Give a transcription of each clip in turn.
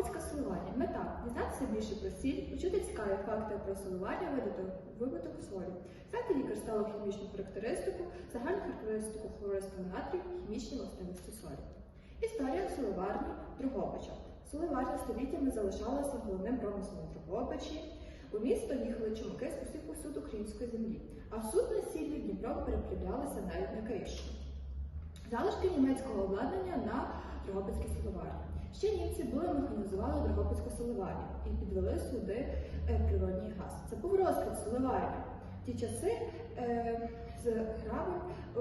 Дрогобицьке соливання. Мета дізнатися більше про сіль, почути цікаві факти про соливання, видати вибуток солі, знати її кристалу-хімічну характеристику, загальну характеристику хлористого натрію, хімічні властивості солі. Історія соливарні Дрогобича. Соливарня століттями залишалася головним промислом Дрогобичі. У місто їхали чумаки з усіх усюд української землі, а судна з сіллю Дніпром переплавлялися навіть на Київщині. Залишки німецького обладнання на Дрогобицькій соливарні. Ще німці були механізували Дрогобицьку соливарню і підвели сюди е, природній газ. Це був розквіт соливарні. В ті часи е, з гравень е,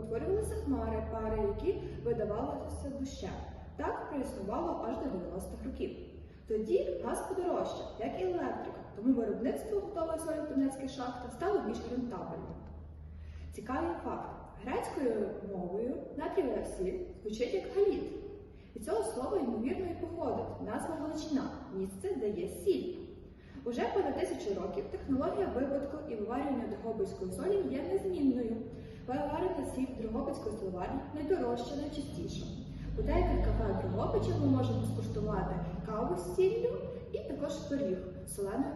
утворювалися хмари, пари, які видавалися дощем. Так проіснувало аж до 90-х років. Тоді газ подорожчав, як і електрика, тому виробництво готової солі в Донецьких шахтах стало більш рентабельним. Цікавий факт. Грецькою мовою натрієва сіль звучить як галіт. Від цього слова ймовірно і походить назва Галичина місце, де є сіль. Уже понад тисячу років технологія виводку і виварювання дрогобицької солі є незмінною. Виварена сіль Дрогобицької соливарні найдорожча, найчастіша. У деяких кафе Дрогобича ми можемо скуштувати каву з сіллю і також пиріг з соленою.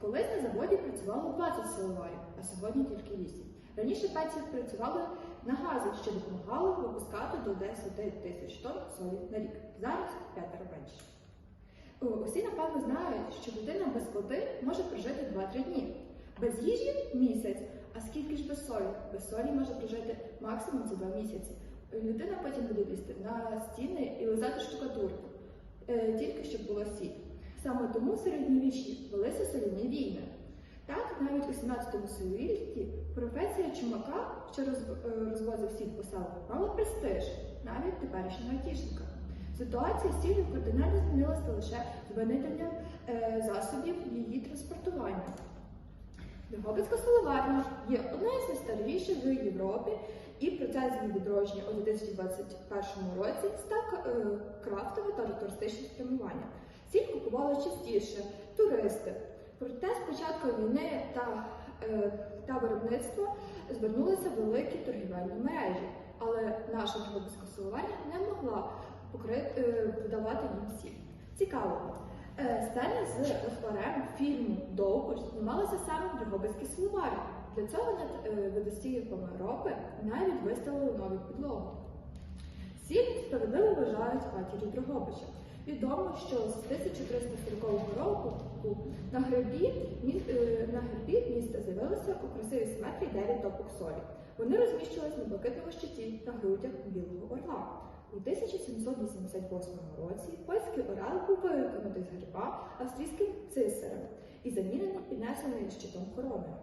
Колись на заводі працювало 20 силоварів, а сьогодні тільки 8. Раніше пеці працювали на газі, що допомагало випускати до 10 тисяч тонн солі на рік. Зараз п'ятеро менше. Усі, напевно, знають, що людина без води може прожити 2-3 дні. Без їжі місяць. А скільки ж без солі? Без солі може прожити максимум за 2 місяці. Людина потім буде лізти на стіни і лизати штукатурку, е, тільки щоб було сіль. Саме тому в середньовіччі велися соляні війни. Так, навіть у 17 столітті професія чумака, що е, розвозив сіль по мала престиж, навіть теперішнього айтішника. Ситуація з сіллю кардинально змінилася лише з винайденням е, засобів її транспортування. Дрогобицька соливарня є одною з найстаріших в Європі, і процес її відродження у 2021 році став е, крафтове та туристичне спрямування. Сіль купували частіше туристи. Проте з початку війни та, е, та виробництва звернулися великі торгівельні мережі, але наша Дрогобицька соливарня не могла покрити, е, продавати їм сіль. Цікаво. Е, Сцена з лихварем фільму Довбиш знімалася саме в Дрогобицькій соливарні. Для цього над е, водостійками ропи навіть виставили нову підлогу. Сіль справедливо вважають матір'ю Дрогобича. Відомо, що з 1340 року на гербі, е, на гербі міста з'явилося у красивій симетрії 9 топок солі. Вони розміщувалися на блакитному щиті та грудях білого орла. У 1788 році польський орел був виконутий з герба австрійським цисарем і замінений піднесеною щитом короною.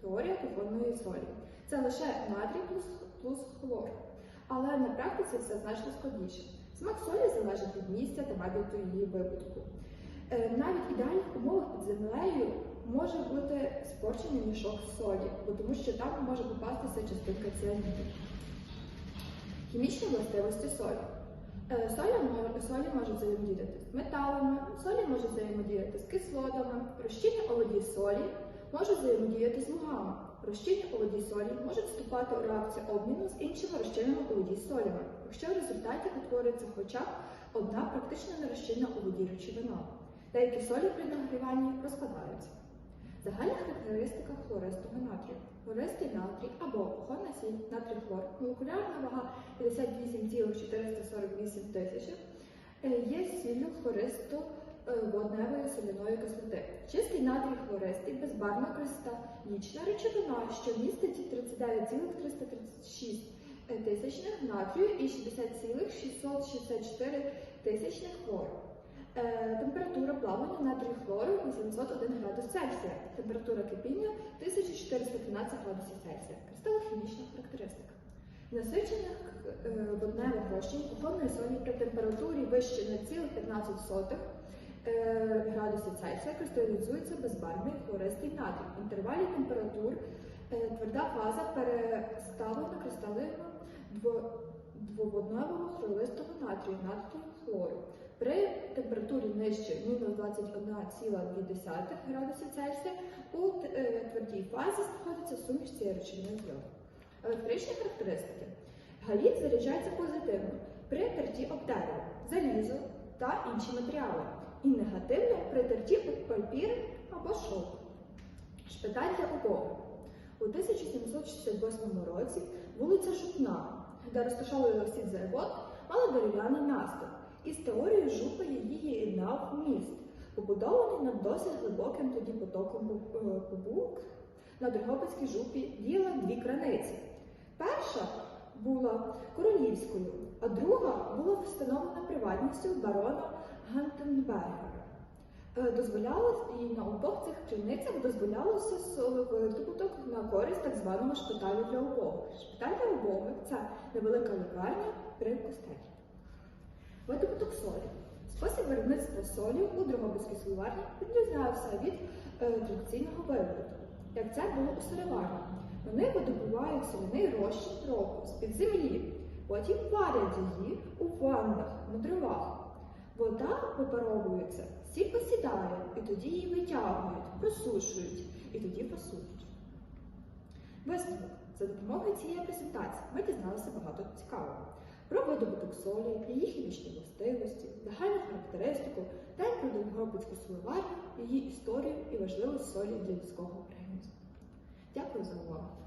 Теорія кухонної солі. Це лише натрій плюс, плюс хлор. Але на практиці все значно складніше. Смак солі залежить від місця та методу її випадку. Е, Навіть в ідеальних умовах під землею може бути спорчений мішок солі, тому що там може попастися частинка ціаніду. Хімічні властивості солі. Е, Солі, мо- солі можуть взаємодіяти з металами, солі можуть взаємодіяти з кислотами, розчинні олоді солі можуть взаємодіяти з лугами. Розчинні олоді солі можуть вступати у реакцію обміну з іншими розчинними олоді солями, якщо в результаті утворюється хоча б одна практично нерозчинна у воді речовина. Деякі солі при нагріванні розкладаються. Загальна характеристика хлористого натрію. Хлористий натрій або кухонна сіль натрій хлор, молекулярна вага 58,448 тисяч, е, є сіллю хлористу водневої соляної кислоти. Чистий натрій хлористий, безбарвна кристалічна речовина, що містить 39,336 тисячних натрію і 60,664 тисячних хлору. Е, Температура плавання натрію хлору 801 градус Цельсія, температура кипіння 1413 градусів Цельсія. Кристалохімічна характеристика. Насичених е, водневих розчин кухонної солі при температурі вище 0,15 е, градусів Цельсія кристалізується безбарвний хлористий натрій. В інтервалі температур е, тверда фаза переставлена кристалину двоводневого хлористого натрію, натрію хлору. При температурі нижче мінус 21,2 градусів Цельсія у е, твердій фазі знаходиться суміш цієї речовини з йодом. Електричні характеристики. Галіт заряджається позитивно, при терті об дерево, залізо та інші матеріали, і негативно при терті папір або шовк. Шпиталь для обови. У 1768 році вулиця Жупна, де розташовувався сіль завод, мала дерев'яний наступ. Із теорією жупи її єднав міст, побудований над досить глибоким тоді потоком е, Побук. На Дрогобицькій жупі діяла дві краниці. Перша була королівською, а друга була встановлена приватністю барона Гантенбергера. Е, Дозволялось і на обох цих криницях дозволялося видобуток на користь так званого шпиталю для обоги. Шпиталь для обоги це невелика лікарня при костелі. Видобуток солі. Спосіб виробництва солі у Дрогобицькій соліварні відрізнявся від е, традиційного видобутку, як це було у соліварні. Вони видобувають соляний розчин року з-під землі, потім варять її у ваннах на дровах. Випаровується, сіль посідає, і тоді її витягують, просушують, і тоді фасують. Висновок. За допомогою цієї презентації ми дізналися багато цікавого про видобуток солі, її хімічні властивості, загальну характеристику та й про Дрогобицьку солеварню, її історію і важливість солі для людського організму. Дякую за увагу!